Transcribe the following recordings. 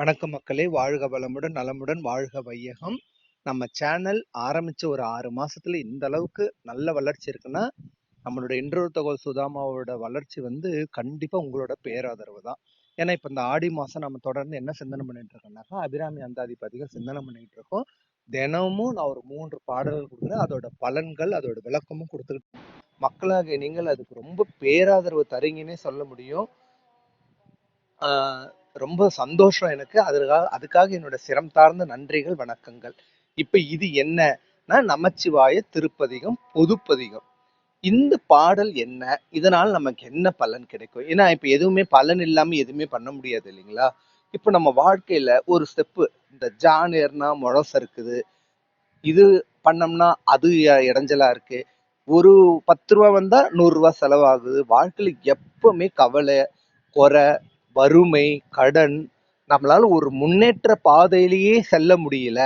வணக்கம் மக்களே! வாழ்க வளமுடன், நலமுடன் வாழ்க வையகம். நம்ம சேனல் ஆரம்பித்த ஒரு ஆறு மாசத்துல இந்த அளவுக்கு நல்ல வளர்ச்சி இருக்குன்னா, நம்மளோட இன்றொரு தகவல் சுதாமாவோட வளர்ச்சி வந்து கண்டிப்பா உங்களோட பேராதரவு தான். ஏன்னா, இப்போ இந்த ஆடி மாதம் நம்ம தொடர்ந்து என்ன சிந்தனை பண்ணிட்டு இருக்கோம்னாக்கா, அபிராமி அந்தாதிபதிகள் சிந்தனை பண்ணிட்டு இருக்கோம். தினமும் நான் ஒரு மூன்று பாடல்கள் கொடுக்குறேன் அதோட பலன்கள், அதோட விளக்கமும் கொடுத்துக்கிட்டு மக்களாக நீங்கள் அதுக்கு ரொம்ப பேராதரவு தரீங்கன்னே சொல்ல முடியும். ரொம்ப சந்தோஷம் எனக்கு. அதுக்காக அதுக்காக என்னோட சிரம் தார்ந்த நன்றிகள், வணக்கங்கள். இப்போ இது என்னன்னா, நமச்சிவாய திருப்பதிகம், பொதுப்பதிகம். இந்த பாடல் என்ன? இதனால் நமக்கு என்ன பலன் கிடைக்கும்? ஏன்னா, இப்போ எதுவுமே பலன் இல்லாமல் எதுவுமே பண்ண முடியாது இல்லைங்களா? இப்போ நம்ம வாழ்க்கையில ஒரு ஸ்டெப்பு இந்த ஜான் ஏறினா முழச சறுக்குது. இது பண்ணோம்னா அது இடைஞ்சலாக இடைஞ்சலா இருக்கு. ஒரு பத்து ரூபா வந்தா நூறுரூவா செலவாகுது. வாழ்க்கையில எப்பவுமே கவலை, குறை, வறுமை, கடன் நம்மளால ஒரு முன்னேற்ற பாதையிலேயே செல்ல முடியல.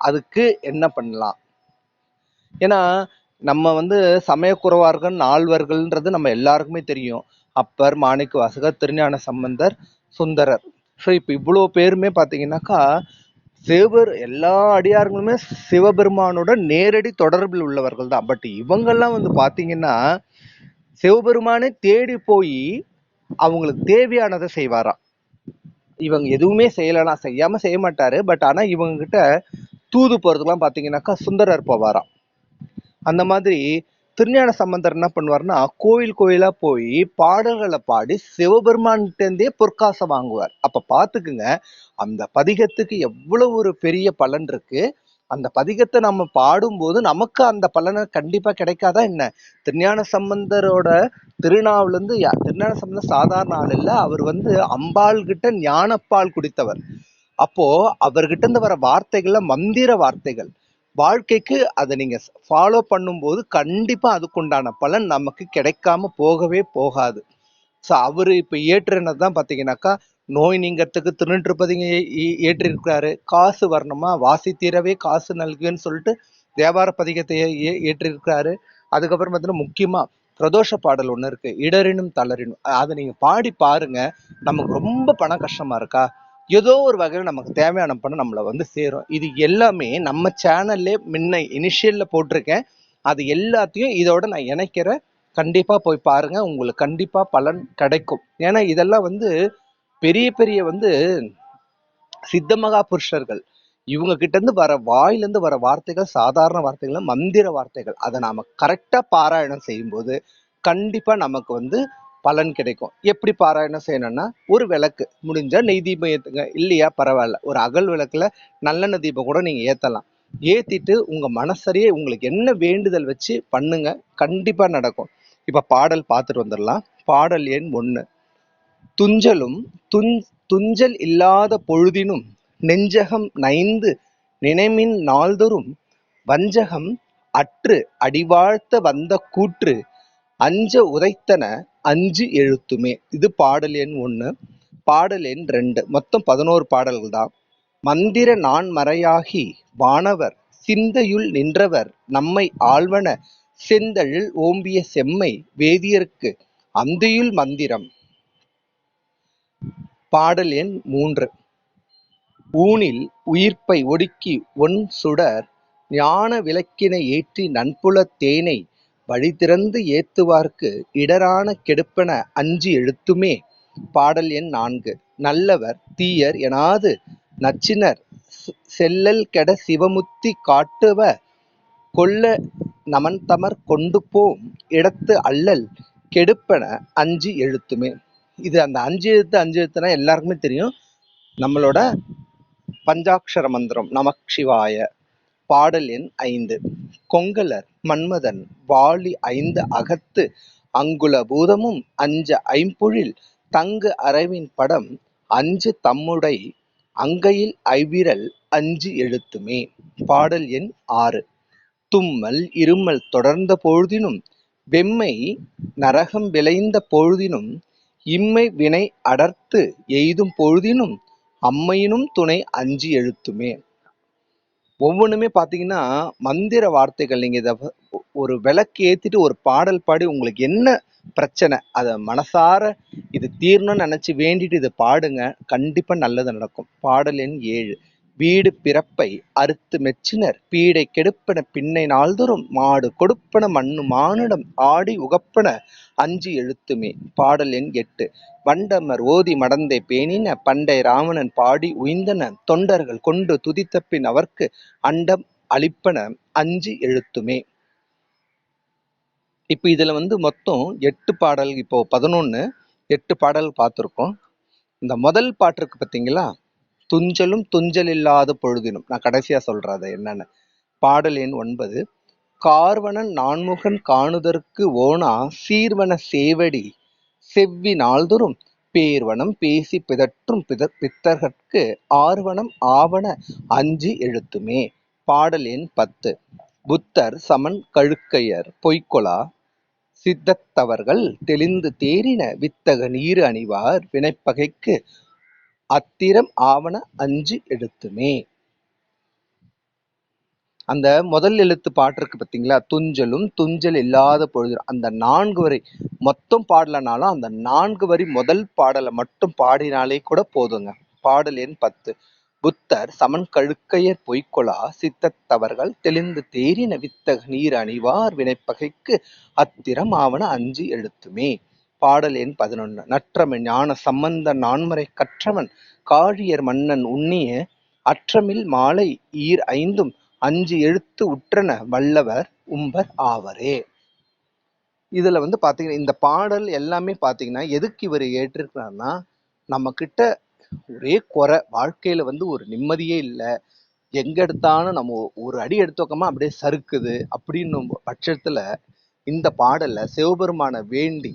அதுக்கு என்ன பண்ணலாம்? ஏன்னா, நம்ம வந்து சமயக்குறவார்கள் நால்வர்கள்ன்றது நம்ம எல்லாருக்குமே தெரியும். அப்பர், மாணிக்க வாசகர் திருஞான சம்பந்தர், சுந்தரர். ஸோ, இப்போ இவ்வளோ பேருமே பார்த்தீங்கன்னாக்கா, சிவபெரு எல்லா அடியார்களுமே சிவபெருமானோட நேரடி தொடர்பில் உள்ளவர்கள் தான். பட் இவங்கெல்லாம் வந்து பார்த்தீங்கன்னா, சிவபெருமானே தேடி போய் அவங்களுக்கு தேவையானதை செய்வாராம். இவங்க எதுவுமே செய்யலனா செய்யாம செய்ய மாட்டாரு. பட் ஆனா இவங்க கிட்ட தூது போறதுக்குலாம் பார்த்தீங்கன்னாக்கா, சுந்தரர் போவாராம். அந்த மாதிரி திருஞான சம்பந்தர் என்ன பண்ணுவாருன்னா, கோயில் கோயிலா போய் பாடல்களை பாடி சிவபெருமான்கிட்டேருந்தே பொற்காசம் வாங்குவார். அப்ப பார்த்துக்குங்க, அந்த பதிகத்துக்கு எவ்வளவு ஒரு பெரிய பலன் இருக்கு. அந்த பதிகத்தை நம்ம பாடும்போது நமக்கு அந்த பலனை கண்டிப்பா கிடைக்காதா என்ன? திருஞான சம்பந்தரோட திருநாவுலருந்து ய திருஞான சம்பந்தர் சாதாரண ஆள் இல்லை அவர் வந்து அம்பாள் கிட்ட ஞானப்பால் குடித்தவர். அப்போ அவர்கிட்ட இருந்து வர வார்த்தைகள்ல மந்திர வார்த்தைகள். வாழ்க்கைக்கு அதை நீங்க ஃபாலோ பண்ணும்போது கண்டிப்பா அதுக்குண்டான பலன் நமக்கு கிடைக்காம போகவே போகாது. ஸோ, அவரு இப்போ இயற்றினது தான் பார்த்தீங்கன்னாக்கா, நோய் நீங்கறதுக்கு திருநீற்றுப்பதிகம் இ இ காசு வரணுமா, வாசி தீரவே காசு நல்குன்னு சொல்லிட்டு தேவார பதிகத்தை ஏ இய அதுக்கப்புறம் பார்த்தீங்கன்னா, முக்கியமா பிரதோஷ பாடல் ஒன்று இருக்கு. இடரினும் தளரினும். அதை நீங்க பாடி பாருங்க. நமக்கு ரொம்ப பண கஷ்டமா இருக்கா? ஏதோ ஒரு வகையில் நமக்கு தேவையான பணம் நம்மளை வந்து சேரும். இது எல்லாமே நம்ம சேனல்லே முன்ன இனிஷியல்ல போட்டிருக்கேன். அது எல்லாத்தையும் இதோட நான் இணைக்கிறேன். கண்டிப்பா போய் பாருங்க. உங்களுக்கு கண்டிப்பா பலன் கிடைக்கும். ஏன்னா, இதெல்லாம் வந்து பெரிய பெரிய வந்து சித்தமகா புருஷர்கள். இவங்க கிட்ட இருந்து வர வாயிலிருந்து வர வார்த்தைகள் சாதாரண வார்த்தைகள் மந்திர வார்த்தைகள். அதை நாம கரெக்டா பாராயணம் செய்யும்போது, கண்டிப்பா நமக்கு வந்து பலன் கிடைக்கும். எப்படி பாராயணம் செய்யணும்னா, ஒரு விளக்கு முடிஞ்சா நெய் தீபம் ஏத்துங்க. இல்லையா பரவாயில்ல ஒரு அகல் விளக்குல நல்லெண்ணெய் தீபம் கூட நீங்க ஏத்தலாம். ஏத்திட்டு உங்க மனசரியே உங்களுக்கு என்ன வேண்டுதல் வச்சு பண்ணுங்க. கண்டிப்பா நடக்கும். இப்ப பாடல் பார்த்துட்டு வந்துடலாம் பாடல் எண் ஒன்று துஞ்சலும் துஞ் துஞ்சல் இல்லாத பொழுதினும் நெஞ்சகம் நைந்து நினைமின் நாள்தொறும் வஞ்சகம் அற்று அடிவாழ்த்த வந்த கூற்று அஞ்ச உதைத்தன அஞ்சு எழுத்துமே. இது பாடல் எண் ஒன்று பாடல் எண் ரெண்டு மொத்தம் 11 பாடல்கள் தான். மந்திர நான்மறையாகி வானவர் சிந்தையுள் நின்றவர் நம்மை ஆழ்வன செந்தழில் ஓம்பிய செம்மை வேதியர்க்கு அந்தியுள் மந்திரம். பாடல் எண் மூன்று ஊனில் உயிர்ப்பை ஒடுக்கி ஒண் சுடர் ஞான விளக்கினை ஏற்றி நன்புலத் தேனை வழிதிறந்து ஏத்துவார்க்கு இடரான கெடுப்பன அஞ்சு எழுத்துமே. பாடல் எண் நான்கு நல்லவர் தீயர் எனாது நச்சினர் செல்லல் கெட சிவமுத்தி காட்டுவ கொள்ள நமன்தமர் கொண்டுபோம் இடத்து அல்லல் கெடுப்பன அஞ்சு எழுத்துமே. இது அந்த அஞ்சு எழுத்து அஞ்சு எழுத்துனா எல்லாருக்குமே தெரியும். நம்மளோட பஞ்சாக்ஷர மந்திரம் நமச்சிவாய. பாடல் எண் ஐந்து கொங்கலர் மன்மதன் வாளி ஐந்து அகத்து அங்குல பூதமும் அஞ்ச ஐம்பொழில் தங்கு அரவின் படம் அஞ்சு தம்முடை அங்கையில் ஐவிரல் அஞ்சு எழுத்துமே. பாடல் எண் ஆறு தும்மல் இருமல் தொடர்ந்த பொழுதினும் வெம்மை நரகம் விளைந்த பொழுதினும் இம்மை வினை அடர்த்து எய்தும் பொழுதினும் அம்மையினும் துணை அஞ்சு எழுத்துமே. ஒவ்வொன்றுமே பார்த்தீங்கன்னா, மந்திர வார்த்தைகள். நீங்கள் இதை ஒரு விளக்கு ஏற்றிட்டு ஒரு பாடல் பாடி உங்களுக்கு என்ன பிரச்சனை அதை மனசார இது தீரணும்னு நினச்சி வேண்டிட்டு இதை பாடுங்க கண்டிப்பாக நல்லது நடக்கும் பாடல் எண் ஏழு வீடு பிறப்பை அறுத்து மெச்சினர். பீடை கெடுப்பன பின்னை நாள்தோறும் மாடு கொடுப்பன மண்ணு மானிடம் ஆடி உகப்பன அஞ்சு எழுத்துமே. பாடல் எண் எட்டு. வண்டமர் ஓதி மடந்தை பேணின பண்டை ராவணன் பாடி உய்ந்தன தொண்டர்கள் கொண்டு துதித்த பின் அவர்க்கு அண்டம் அளிப்பன அஞ்சு எழுத்துமே. இப்போ இதுல வந்து மொத்தம் எட்டு பாடல் இப்போ பதினொன்னு எட்டு பாடல் பார்த்துருக்கோம். இந்த முதல் பாட்டு இருக்கு பார்த்தீங்களா துஞ்சலும் துஞ்சல் இல்லாத பொழுதினும். நான் கடைசியா சொல்றேன் அதை என்னன்னு. பாடல் எண் ஒன்பது. கார்வனன் நான்முகன் காணுதற்கு ஓனா சீர்வன சேவடி செவ்வி நாள்தோறும் பேர்வனம் பேசி பிதற்றும் பித பித்தர்கட்கு ஆர்வனம் ஆவண அஞ்சு எழுத்துமே. பாடல் எண் பத்து. புத்தர் சமன் கழுக்கையர் பொய்க்கொலா சித்தத்தவர்கள் தெளிந்து தேறின வித்தக நீர் அணிவார் வினைப்பகைக்கு அத்திரம் ஆவன அஞ்சு எழுத்துமே. அந்த முதல் எழுத்து பாட்டு இருக்கு பார்த்தீங்களா துஞ்சலும் துஞ்சல் இல்லாத பொழுது. அந்த நான்கு வரி மொத்தம் பாடலனாலும் அந்த நான்கு வரி முதல் பாடலை மட்டும் பாடினாலே கூட போதுங்க. பாடல் எண் பத்து. புத்தர் சமன் கழுக்கையர் பொய்க்கொலா சித்தத்தவர்கள் தெளிந்து தேறின நவித்த நீர் அணிவார் வினைப்பகைக்கு அத்திரம் ஆவன அஞ்சு எழுத்துமே. பாடல் எண் பதினொன்று நற்றமிழ் ஞான சம்பந்த நான்மறை கற்றவன் காழியர் மன்னன் உண்ணிய அற்றமில் மாலை ஈர் ஐந்தும் அஞ்சு எழுத்து உற்றன வல்லவர் உம்பர் ஆவரே. இதுல வந்து பார்த்தீங்கன்னா இந்த பாடல் எல்லாமே பார்த்தீங்கன்னா எதுக்கு இவர் ஏற்றிருக்கிறாருன்னா நம்ம கிட்ட ஒரே குறை வாழ்க்கையில வந்து ஒரு நிம்மதியே இல்லை. எங்கே எடுத்தாலும் நம்ம ஒரு அடி எடுத்து அப்படியே சறுக்குது. அப்படின்னும் பட்சத்துல இந்த பாடலை சிவபெருமான வேண்டி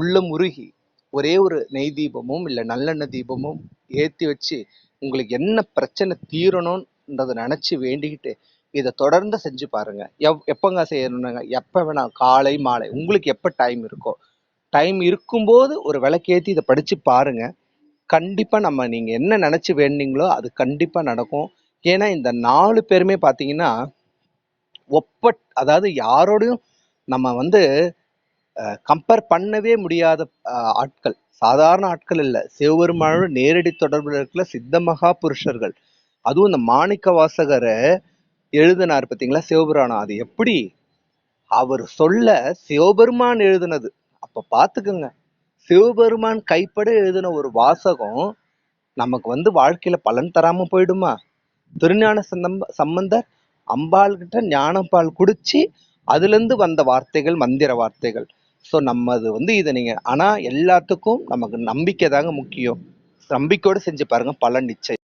உள்ளம் உருகி ஒரே ஒரு நெய் தீபமும் இல்லை நல்லெண்ணெய் தீபமும் ஏற்றி வச்சு உங்களுக்கு என்ன பிரச்சனை தீரணும்ன்றதை நினச்சி வேண்டிக்கிட்டு இதை தொடர்ந்து செஞ்சு பாருங்க. எவ் எப்போங்க செய்யணுங்க எப்போ வேணால் காலை மாலை. உங்களுக்கு எப்போ டைம் இருக்கோ. டைம் இருக்கும்போது ஒரு விளக்கேற்றி இதை படித்து பாருங்க. கண்டிப்பாக நம்ம நீங்கள் என்ன நினச்சி வேண்டிங்களோ அது கண்டிப்பாக நடக்கும். ஏன்னா இந்த நாலு பேருமே பார்த்தீங்கன்னா ஒப்ப அதாவது யாரோடையும் நம்ம வந்து கம்பேர் பண்ணவே முடியாத ஆட்கள். சாதாரண ஆட்கள் இல்ல. சிவபெருமானோட நேரடி தொடர்புல இருக்கிற சித்த மகா புருஷர்கள் அதுவும் இந்த மாணிக்க வாசகரை எழுதினார் பார்த்தீங்களா சிவபுராணம்? அது எப்படி? அவர் சொல்ல சிவபெருமான் எழுதினது. அப்ப பாத்துக்கோங்க. சிவபெருமான் கைப்பட எழுதின ஒரு வாசகம் நமக்கு வந்து வாழ்க்கையில பலன் தராம போயிடுமா? திருஞான சந்தம்ப சம்பந்தர் அம்பாள் கிட்ட ஞானப்பால் குடிச்சு அதுல இருந்து வந்த வார்த்தைகள் மந்திர வார்த்தைகள். ஸோ நம்மது வந்து இதை நீங்க ஆனா எல்லாத்துக்கும் நமக்கு நம்பிக்கை தாங்க முக்கியம். நம்பிக்கையோட செஞ்சு பாருங்க பலன் நிச்சயம்.